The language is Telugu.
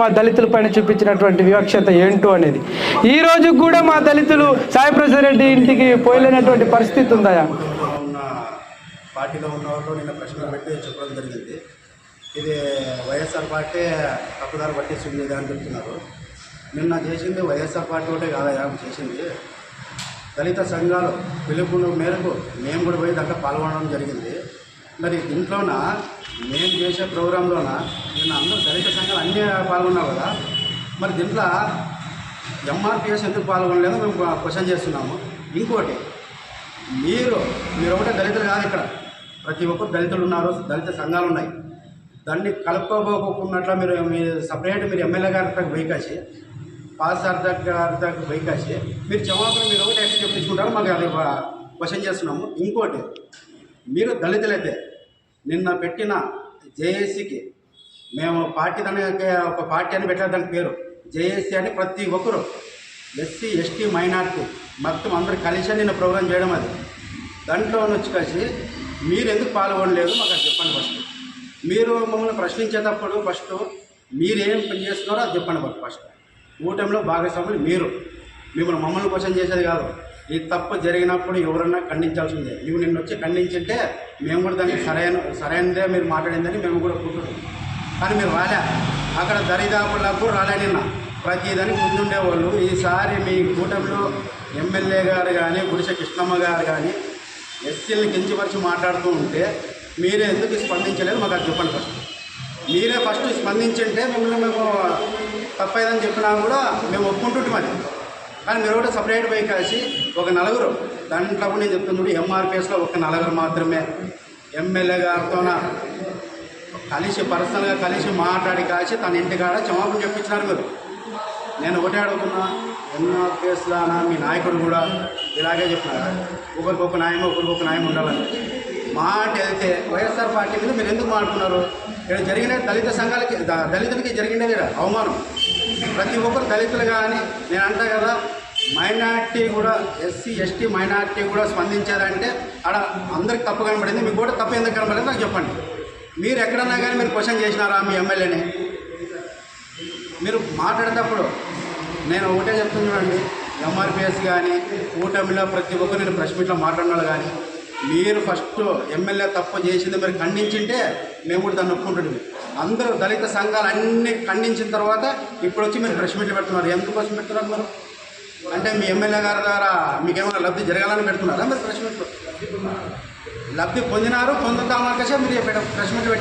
మా దళితుల పైన చూపించినటువంటి వివక్షత ఏంటో అనేది. ఈ రోజు కూడా మా దళితులు సాయిప్రసాద్ రెడ్డి ఇంటికి పోయలేనటువంటి పరిస్థితి ఉందా ఉన్న పార్టీలో ఉన్న వాళ్ళు నిన్న ప్రశ్నలు పెట్టి చెప్పడం జరిగింది. ఇది వైఎస్ఆర్ పార్టీ తప్పుదారి పట్టిస్తుంది అని చెప్తున్నారు. నిన్న చేసింది వైఎస్ఆర్ పార్టీ ఒకటే కాదయా చేసింది. దళిత సంఘాలు పిలుపు మేరకు మేము కూడా పోయి దాంట్లో పాల్గొనడం జరిగింది. మరి దీంట్లోన నేను చేసే ప్రోగ్రాంలోన నిన్న అందరూ దళిత సంఘాలు అన్నీ పాల్గొన్నావు కదా? మరి దీంట్లో ఎంఆర్పిఎస్ ఎందుకు పాల్గొనలేదో మేము క్వశ్చన్ చేస్తున్నాము. ఇంకోటి మీరు మీరు ఒకటే దళితులు కాదు ఇక్కడ. ప్రతి ఒక్కరు దళితులు ఉన్నారు దళిత సంఘాలు ఉన్నాయి. దాన్ని కలుపుకోబోకున్నట్లు మీరు మీ సపరేట్ మీరు ఎమ్మెల్యే గారి దగ్గర బైకాసి పాస్ గారి దగ్గర బైకాసి మీరు జవాబులు మీరు ఒకటి ఎక్కడ చెప్పించుకుంటారో మాకు అది క్వశ్చన్ చేస్తున్నాము. ఇంకోటి మీరు దళితులైతే నిన్న పెట్టిన జేఏసీకి మేము పార్టీ దానికి ఒక పార్టీ అని పెట్టారు దాని పేరు. జేఏసీ అని ప్రతి ఒక్కరు ఎస్సీ ఎస్టీ మైనార్టీ మొత్తం అందరు కలిసి నిన్న ప్రోగ్రాం చేయడం అది. దాంట్లో వచ్చి కలిసి మీరు ఎందుకు పాల్గొనలేదు మాకు అది చెప్పండి ఫస్ట్. మీరు మమ్మల్ని ప్రశ్నించేటప్పుడు ఫస్ట్ మీరేం పని చేస్తున్నారో అది చెప్పండి ఫస్ట్. కూటమిలో భాగస్వాములు మీరు. మిమ్మల్ని మమ్మల్ని క్వశ్చన్ చేసేది కాదు. ఈ తప్పు జరిగినప్పుడు ఎవరన్నా ఖండించాల్సిందే. నువ్వు నిన్ను వచ్చి ఖండించింటే మేము కూడా దానికి సరైన సరైనదే మీరు మాట్లాడిందని మేము కూడా కూర్చుంటాం కానీ మీరు రాలే. అక్కడ దరిదాపులకు రాలే నిన్న. ప్రతిదానికి ముందుండేవాళ్ళు. ఈసారి మీ కూటమిలో ఎమ్మెల్యే గారు కానీ గుడిసె కృష్ణమ్మ గారు కానీ ఎస్సీలను కించపరిచి మాట్లాడుతూ ఉంటే మీరే ఎందుకు స్పందించలేదు? మాకు అది చెప్పండి ఫస్ట్. మీరే ఫస్ట్ స్పందించింటే మిమ్మల్ని మేము తప్పైందని చెప్పినా కూడా మేము ఒప్పుకుంటుంటాం అది కానీ మీరు ఒకటి సపరేట్ పోయి కలిసి ఒక నలుగురు. దాంట్లో కూడా నేను చెప్తున్నాడు ఎంఆర్పిఎస్లో ఒక నలుగురు మాత్రమే. ఎమ్మెల్యే గారితోన కలిసి పర్సనల్గా కలిసి మాట్లాడి కాసి తన ఇంటికాడ క్షమాపణ చెప్పించినారు మీరు. నేను ఒకటే అడుగుతున్నా ఎంఆర్పిఎస్లో మీ నాయకుడు కూడా ఇలాగే చెప్పినారు. ఒకరికొక న్యాయం ఒకరికొక న్యాయం ఉండాలని. మాట వెళ్తే వైఎస్ఆర్ పార్టీ మీద మీరు ఎందుకు మాట్లాడుతున్నారు? ఇక్కడ జరిగిన దళిత సంఘాలకి దళితులకి జరిగినది అవమానం. ప్రతి ఒక్కరు దళితులు కానీ నేను అంటా కదా మైనార్టీ కూడా ఎస్సీ ఎస్టీ మైనార్టీ కూడా స్పందించారంటే ఆడ అందరికి తప్పు కనబడింది. మీకు కూడా తప్పు ఎందుకు కనబడింది నాకు చెప్పండి. మీరు ఎక్కడన్నా కానీ మీరు క్వశ్చన్ చేసినారా మీ ఎమ్మెల్యేని? మీరు మాట్లాడేటప్పుడు నేను ఒకటే చెప్తున్నా చూడండి ఎంఆర్పిఎస్ కానీ కూటమిలో ప్రతి ఒక్కరు నేను ప్రెస్ మీట్లో మాట్లాడినాడు కానీ మీరు ఫస్ట్ ఎమ్మెల్యే తప్పు చేసింది మీరు ఖండించింటే మేము కూడా దాన్ని ఒప్పుకుంటుంది అందరూ దళిత సంఘాలు అన్నీ ఖండించిన తర్వాత ఇప్పుడు వచ్చి మీరు ప్రెస్ మీట్లు పెడుతున్నారు. ఎందుకోసం పెడుతున్నారు మీరు? అంటే మీ ఎమ్మెల్యే గారి ద్వారా మీకేమైనా లబ్ధి జరగాలని పెడుతున్నారా? మీరు ప్రెస్ మీట్లు లబ్ధి పొందినారు పొందుతామని మీరు ప్రెస్ మీట్లు పెట్టి